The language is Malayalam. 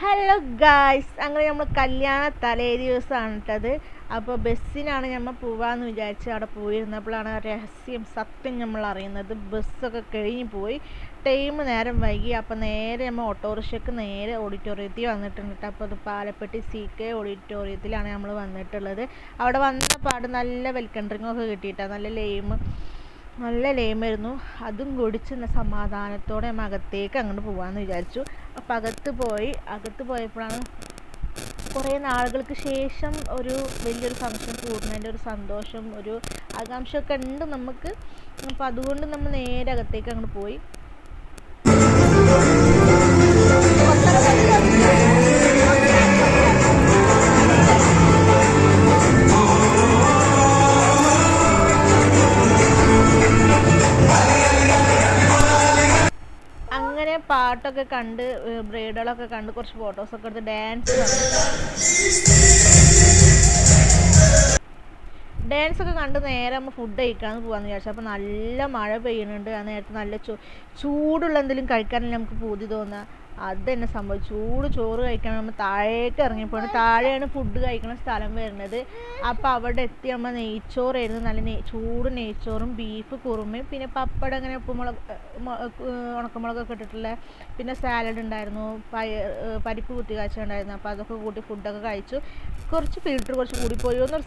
ഹലോ ഗായ്സ് അങ്ങനെ നമ്മൾ കല്യാണ തലേ ദിവസമാണ് കേട്ടത്. അപ്പോൾ ബസ്സിനാണ് നമ്മൾ പോവാന്ന് വിചാരിച്ച് അവിടെ പോയിരുന്നപ്പോഴാണ് രഹസ്യം സത്യം നമ്മൾ അറിയുന്നത്. ബസ്സൊക്കെ കഴിഞ്ഞ് പോയി. ടൈം നേരം വൈകി. അപ്പോൾ നേരെ നമ്മൾ ഓട്ടോറിക്ഷയ്ക്ക് നേരെ ഓഡിറ്റോറിയത്തിൽ വന്നിട്ടുണ്ട് അപ്പോൾ അത് പാലപ്പെട്ടി സി കെ ഓഡിറ്റോറിയത്തിലാണ് നമ്മൾ വന്നിട്ടുള്ളത്. അവിടെ വന്ന പാട് നല്ല വെൽക്കം ഡ്രിങ്കൊക്കെ കിട്ടിയിട്ടാണ് നല്ല ലെയിം നല്ല ലേമായിരുന്നു. അതും കുടിച്ച് സമാധാനത്തോടെ നമ്മൾ അകത്തേക്ക് അങ്ങോട്ട് പോകാമെന്ന് വിചാരിച്ചു. അപ്പം അകത്ത് പോയി. അകത്ത് പോയപ്പോഴാണ് കുറേ നാളുകൾക്ക് ശേഷം ഒരു വലിയൊരു ഫംഗ്ഷൻ കൂടുന്നതിന്റെ ഒരു സന്തോഷം ഒരു ആകാംക്ഷയൊക്കെ ഉണ്ട് നമുക്ക്. അപ്പം അതുകൊണ്ട് നമ്മൾ നേരെ അകത്തേക്ക് അങ്ങോട്ട് പോയി. പാട്ടൊക്കെ കണ്ട് ബ്രൈഡുകളൊക്കെ കണ്ട് കുറച്ച് ഫോട്ടോസ് ഒക്കെ എടുത്ത് ഡാൻസ് ഡാൻസ് ഒക്കെ കണ്ട് നേരെ നമ്മൾ ഫുഡ് കഴിക്കാമെന്ന് പോകാന്ന് വിചാരിച്ചു. അപ്പോൾ നല്ല മഴ പെയ്യുന്നുണ്ട് ആ നേരത്ത് നല്ല ചൂടുള്ള എന്തെങ്കിലും കഴിക്കാനല്ലേ നമുക്ക് പൂതി തോന്നുക അത് തന്നെ സംഭവം. ചൂട് ചോറ് കഴിക്കാൻ നമ്മൾ താഴേക്ക് ഇറങ്ങിയപ്പോൾ താഴെയാണ് ഫുഡ് കഴിക്കുന്ന സ്ഥലം വരുന്നത്. അപ്പോൾ അവിടെ എത്തി നമ്മൾ നെയ്ച്ചോറായിരുന്നു. നല്ല നെയ് ചൂട് നെയ്ച്ചോറും ബീഫ് കുറുമയും പിന്നെ പപ്പടം അങ്ങനെ ഉപ്പുമുളക് ഉണക്കമുളകൊക്കെ ഇട്ടിട്ടുള്ള പിന്നെ സാലഡ് ഉണ്ടായിരുന്നു. പരിപ്പ് കുത്തി കാച്ചുണ്ടായിരുന്നു അപ്പോൾ അതൊക്കെ കൂട്ടി ഫുഡൊക്കെ കഴിച്ചു. കുറച്ച് ഫിൽറ്റർ കുറച്ച് കൂടിപ്പോയി എന്നൊരു